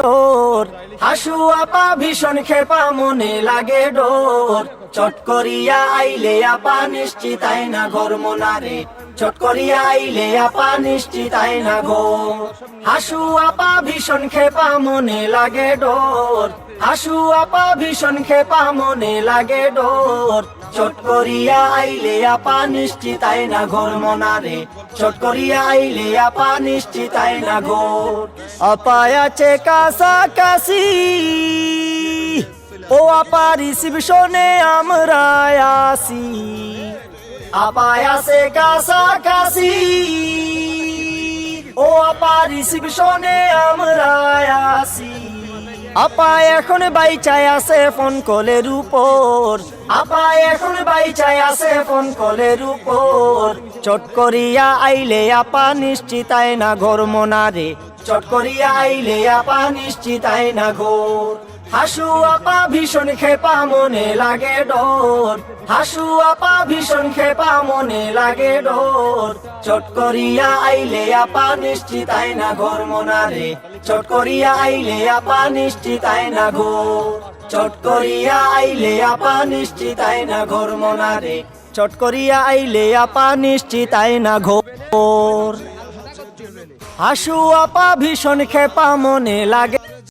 ডোর। হাসু আপা ভীষণ খেপা, মনে লাগে ডোর। চট করিয়া আইলে আপা নিশ্চিতাই না ঘর মনারে। চট করিয়া আইলে আপা নিশ্চিতাই না গো হাসু আপা ভীষণ খেপা, মনে লাগে ডোর। হাসু আপা ভীষণ খেপা, মনে লাগে ডোর। চট করিয়া আইলে আপা নিশ্চিতাই না ঘর মনারে। চট করিয়া আইলে আপা নিশ্চিতাই না ঘর। আপা আছে কাছাকাছি, ও আপা রিসিপশনে আমরা আসি আপা আছে কাছাকাছি, ও আপা রিসিপশনে আমরা আসি আপা এখন বাইচাই আছে ফোন কলের উপর। আপা এখন বাইচাই আছে ফোন কলের উপর। চট করিয়া আইলে আপা নিশ্চিত না ঘর মনারে। চট করিয়া আইলে আপা নিশ্চিত না ঘর। হাসু আপা ভীষণ খেপা, মনে লাগে ডোর। হাসু আপা ভীষণ খেপা, মনে লাগে ডোর। চট করিয়া আইলে আপা নিশ্চিতাই না ঘর মনারে। চট করিয়া আইলে আপা নিশ্চিতাই না ঘর। চট করিয়া আইলে আপা নিশ্চিতাই না ঘর মনারে। চট করিয়া আইলে আপা নিশ্চিতাই না ঘোর। হাসু আপা ভীষণ খেপা, মনে লাগে